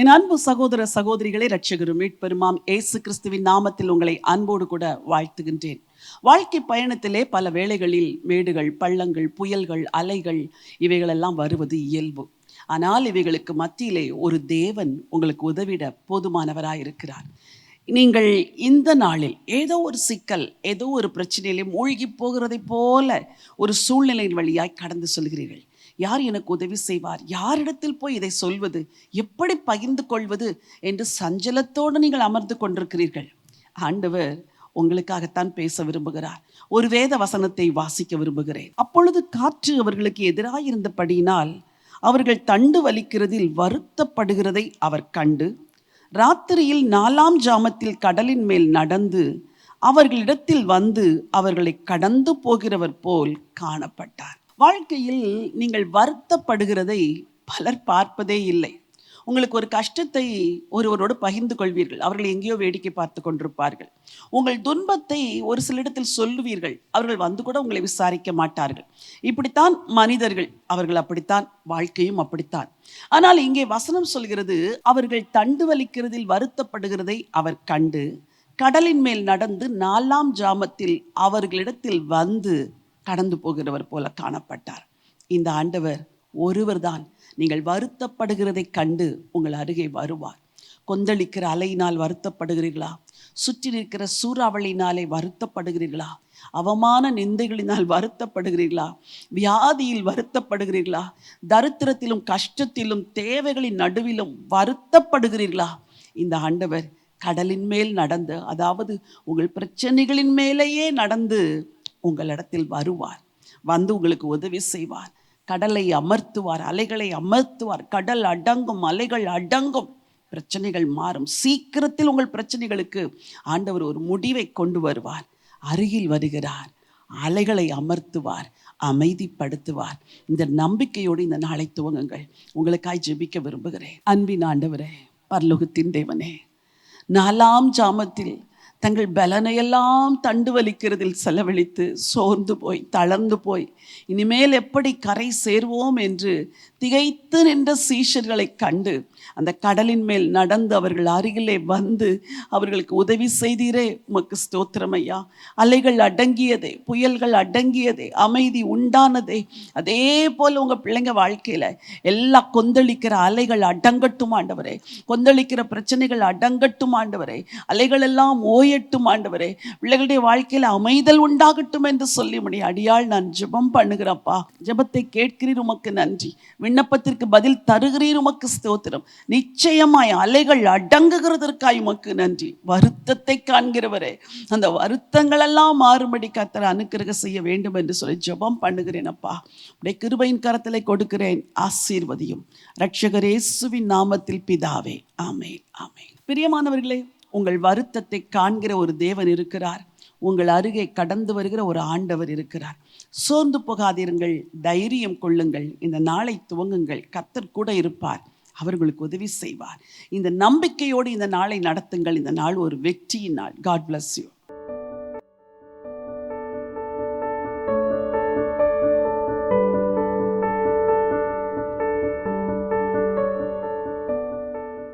என் அன்பு சகோதர சகோதரிகளை ரட்சகரும் மீட்பெருமாம் ஏசு கிறிஸ்துவின் நாமத்தில் உங்களை அன்போடு கூட வாழ்த்துகின்றேன். வாழ்க்கை பயணத்திலே பல வேளைகளில் மேடுகள் பள்ளங்கள் புயல்கள் அலைகள் இவைகளெல்லாம் வருவது இயல்பு. ஆனால் இவைகளுக்கு மத்தியிலே ஒரு தேவன் உங்களுக்கு உதவிட போதுமானவராக இருக்கிறார். நீங்கள் இந்த நாளில் ஏதோ ஒரு சிக்கல் ஏதோ ஒரு பிரச்சனையிலே மூழ்கி போகிறதைப் போல ஒரு சூழ்நிலையின் வழியாய் கடந்து சொல்கிறீர்கள். யார் எனக்கு உதவி செய்வார்? யாரிடத்தில் போய் இதை சொல்வது? எப்படி பகிர்ந்து கொள்வது? என்று சஞ்சலத்தோடு நீங்கள் அமர்ந்து கொண்டிருக்கிறீர்கள். ஆண்டவர் உங்களுக்காகத்தான் பேச விரும்புகிறார். ஒரு வேத வசனத்தை வாசிக்க விரும்புகிறேன். அப்பொழுது காற்று அவர்களுக்கு எதிராக இருந்தபடியினால் அவர்கள் தண்டு வலிக்கிறதில் வருத்தப்படுகிறதை அவர் கண்டு ராத்திரியில் நாலாம் ஜாமத்தில் கடலின் மேல் நடந்து அவர்களிடத்தில் வந்து அவர்களை கடந்து போகிறவர் போல் காணப்பட்டார். வாழ்க்கையில் நீங்கள் வருத்தப்படுகிறதை பலர் பார்ப்பதே இல்லை. உங்களுக்கு ஒரு கஷ்டத்தை ஒருவரோடு பகிர்ந்து கொள்வீர்கள். அவர்கள் எங்கேயோ வேடிக்கை பார்த்து கொண்டிருப்பார்கள். உங்கள் துன்பத்தை ஒரு சிலிடத்தில் சொல்லுவீர்கள். அவர்கள் வந்து கூட உங்களை விசாரிக்க மாட்டார்கள். இப்படித்தான் மனிதர்கள். அவர்கள் அப்படித்தான். வாழ்க்கையும் அப்படித்தான். ஆனால் இங்கே வசனம் சொல்கிறது அவர்கள் தண்டு வலிக்கிறதில் வருத்தப்படுகிறதை அவர் கண்டு கடலின் மேல் நடந்து நாலாம் ஜாமத்தில் அவர்களிடத்தில் வந்து கடந்து போகிறவர் போல காணப்பட்டார். இந்த ஆண்டவர் ஒருவர்தான். நீங்கள் வருத்தப்படுகிறதை கண்டு உங்கள் அருகே வருவார். கொந்தளிக்கிற அலையினால் வருத்தப்படுகிறீர்களா? சுற்றி நிற்கிற சூறாவளியினாலே வருத்தப்படுகிறீர்களா? அவமான நிந்தைகளினால் வருத்தப்படுகிறீர்களா? வியாதியில் வருத்தப்படுகிறீர்களா? தரித்திரத்திலும் கஷ்டத்திலும் தேவைகளின் நடுவிலும் வருத்தப்படுகிறீர்களா? இந்த ஆண்டவர் கடலின் மேல் நடந்து அதாவது உங்கள் பிரச்சனைகளின் மேலேயே நடந்து உங்களிடத்தில் வருவார் வந்து உங்களுக்கு உதவி செய்வார் கடலை அமர்த்துவார் அலைகளை அமர்த்துவார் கடல் அடங்கும் அலைகள் அடங்கும் பிரச்சனைகள் மாறும். சீக்கிரத்தில் உங்கள் பிரச்சனைகளுக்கு ஆண்டவர் ஒரு முடிவை கொண்டு வருவார். அருகில் வருகிறார். அலைகளை அமர்த்துவார் அமைதிப்படுத்துவார். இந்த நம்பிக்கையோடு இந்த நாளை துவங்குங்கள். உங்களுக்காய் ஜெபிக்க விரும்புகிறேன். அன்பின் ஆண்டவரே பரலோகத்தின் தேவனே நாலாம் ஜாமத்தில் தங்கள் பலனையெல்லாம் தண்டு வலிக்கிறதில் செலவழித்து சோர்ந்து போய் தளர்ந்து போய் இனிமேல் எப்படி கரை சேர்வோம் என்று திகைத்து நின்ற சீஷர்களை கண்டு அந்த கடலின் மேல் நடந்து அவர்கள் அருகிலே வந்து அவர்களுக்கு உதவி செய்தீரே உமக்கு ஸ்தோத்திரம் ஐயா. அலைகள் அடங்கியதே புயல்கள் அடங்கியதே அமைதி உண்டானதே. அதே போல் உங்கள் பிள்ளைங்க வாழ்க்கையில் எல்லா கொந்தளிக்கிற அலைகள் அடங்கட்டும் ஆண்டவரே. கொந்தளிக்கிற பிரச்சனைகள் அடங்கட்டும் ஆண்டவரே. அலைகள் எல்லாம் ஓயட்டும் ஆண்டவரே. பிள்ளைகளுடைய வாழ்க்கையில் அமைதல் உண்டாகட்டும் என்று சொல்லி முடியும் அடியாள் நான் ஜெபம் பண்ணுகிறப்பா ஜெபத்தை கேட்கிறீர் உமக்கு நன்றி. விண்ணப்பத்திற்கு பதில் தருகிறீர் உமக்கு ஸ்தோத்திரம். நிச்சயமாய் அலைகள் அடங்குகிறதற்காய் உமக்கு நன்றி. வருத்தத்தை காண்கிறவரே. அந்த வருத்தங்களெல்லாம் மாறுபடி கத்தரை அனுக்கிரக செய்ய வேண்டும் என்று சொல்லி ஜெபம் பண்ணுகிறேன் அப்பா உடைய கிருபையின் கரத்தில் கொடுக்கிறேன். ஆசீர்வதியும். ரட்சகரேசுவின் நாமத்தில் பிதாவே. ஆமே ஆமே பிரியமானவர்களே உங்கள் வருத்தத்தை காண்கிற ஒரு தேவன் இருக்கிறார். உங்கள் அருகே கடந்து வருகிற ஒரு ஆண்டவர் இருக்கிறார். சோர்ந்து போகாதிருங்கள் தைரியம் கொள்ளுங்கள். இந்த நாளை துவங்குங்கள் கத்தர் கூட இருப்பார் அவர்களுக்கு உதவி செய்வார். இந்த நம்பிக்கையோடு இந்த நாளை நடத்துங்கள். இந்த நாள் ஒரு வெற்றியின் நாள். God bless you